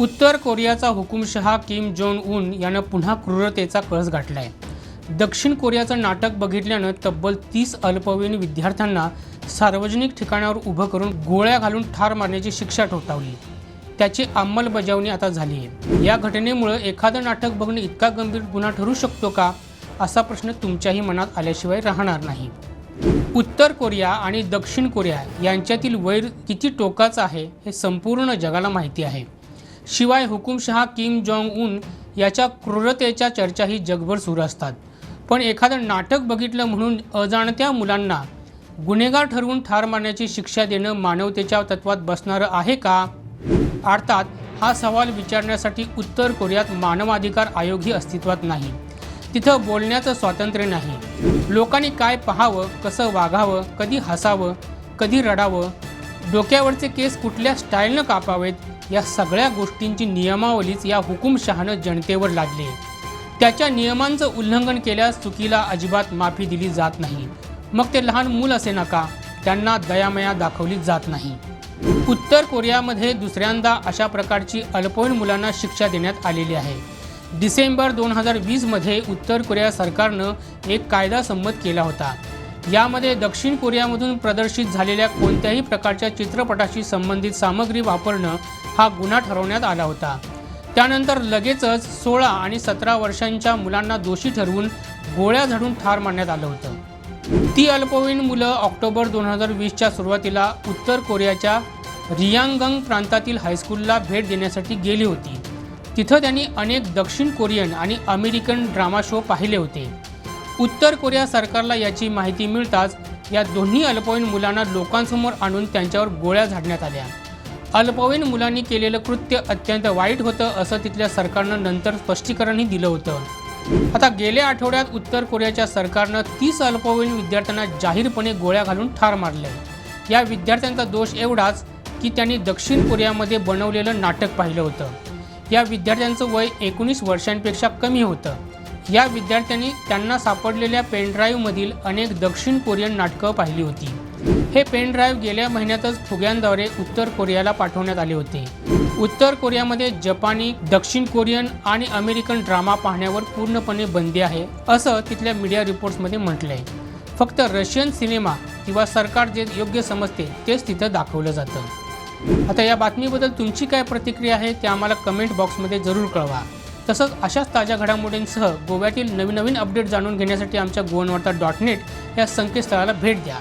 उत्तर कोरियाचा हुकुमशहा Kim Joan उन यानं पुन्हा क्रूरतेचा कळस गाठलाय. दक्षिण कोरियाचं नाटक बघितल्यानं तब्बल तीस अल्पवयीन विद्यार्थ्यांना सार्वजनिक ठिकाणावर उभं करून गोळ्या घालून ठार मारण्याची शिक्षा ठोठावली. त्याची अंमलबजावणी आता झाली आहे या घटनेमुळं एखादं नाटक बघणं इतका गंभीर गुन्हा ठरू शकतो का? असा प्रश्न तुमच्याही मनात आल्याशिवाय राहणार नाही. उत्तर कोरिया आणि दक्षिण कोरिया यांच्यातील वैर किती टोकाचं आहे हे संपूर्ण जगाला माहिती आहे. शिवाय हुकुमशहा किम जोंग उन याच्या क्रूरतेच्या चर्चाही जगभर सुरू असतात. पण एखादं नाटक बघितलं म्हणून अजाणत्या मुलांना गुन्हेगार ठरवून ठार मारण्याची शिक्षा देणं मानवतेच्या तत्वात बसणारं आहे का? अर्थात हा सवाल विचारण्यासाठी उत्तर कोरियात मानवाधिकार आयोगही अस्तित्वात नाही. तिथं बोलण्याचं स्वातंत्र्य नाही. लोकांनी काय पाहावं कसं वागावं कधी हसावं कधी रडावं डोक्यावरचे केस कुठल्या स्टाईलनं कापावेत या सगळ्या गोष्टींची नियमावलीच या हुकुमशहानं जनतेवर लादली. त्याच्या नियमांचं उल्लंघन केल्यास चुकीला अजिबात माफी दिली जात नाही. मग ते लहान मूल असे नका त्यांना दयामया दाखवली जात नाही. उत्तर कोरियामध्ये दुसऱ्यांदा अशा प्रकारची अल्पवयीन मुलांना शिक्षा देण्यात आलेली आहे. डिसेंबर दोन हजार वीसमध्ये उत्तर कोरिया सरकारनं एक कायदा संमत केला होता. यामध्ये दक्षिण कोरियामधून प्रदर्शित झालेल्या कोणत्याही प्रकारच्या चित्रपटाशी संबंधित सामग्री वापरणं हा गुन्हा ठरवण्यात आला होता. त्यानंतर लगेचच सोळा आणि सतरा वर्षांच्या मुलांना दोषी ठरवून गोळ्या झाडून ठार मारण्यात आलं होतं. ती अल्पवयीन मुलं ऑक्टोबर दोन हजार वीसच्या सुरुवातीला उत्तर कोरियाच्या रियांगंग प्रांतातील हायस्कूलला भेट देण्यासाठी गेली होती. तिथं त्यांनी अनेक दक्षिण कोरियन आणि अमेरिकन ड्रामा शो पाहिले होते. उत्तर कोरिया सरकारला याची माहिती मिळताच या दोन्ही अल्पवयीन मुलांना लोकांसमोर आणून त्यांच्यावर गोळ्या झाडण्यात आल्या. अल्पवयीन मुलांनी केलेलं कृत्य अत्यंत वाईट होतं असं तिथल्या सरकारनं नंतर स्पष्टीकरणही दिलं होतं. आता गेल्या आठवड्यात उत्तर कोरियाच्या सरकारनं तीस अल्पवयीन विद्यार्थ्यांना जाहीरपणे गोळ्या घालून ठार मारले या विद्यार्थ्यांचा दोष एवढाच की त्यांनी दक्षिण कोरियामध्ये बनवलेलं नाटक पाहिलं होतं. या विद्यार्थ्यांचं वय एकोणीस वर्षांपेक्षा कमी होतं. या विद्यार्थ्यांनी त्यांना सापडलेल्या पेनड्राईव्हमधील अनेक दक्षिण कोरियन नाटकं पाहिली होती. हे पेनड्राईव्ह गेल्या महिन्यातच फुग्यांद्वारे उत्तर कोरियाला पाठवण्यात आले होते. उत्तर कोरियामध्ये जपानी दक्षिण कोरियन आणि अमेरिकन ड्रामा पाहण्यावर पूर्णपणे बंदी आहे असं तिथल्या मीडिया रिपोर्ट्समध्ये म्हटलंय. फक्त रशियन सिनेमा किंवा सरकार जे योग्य समजते तेच तिथं दाखवलं जातं. आता या बातमीबद्दल तुमची काय प्रतिक्रिया आहे ते आम्हाला कमेंट बॉक्समध्ये जरूर कळवा. तसंच अशाच ताज्या घडामोडींसह गोव्यातील नवीन नवीन अपडेट जाणून घेण्यासाठी आमच्या गोवनवार्ता डॉट नेट या संकेतस्थळाला भेट द्या.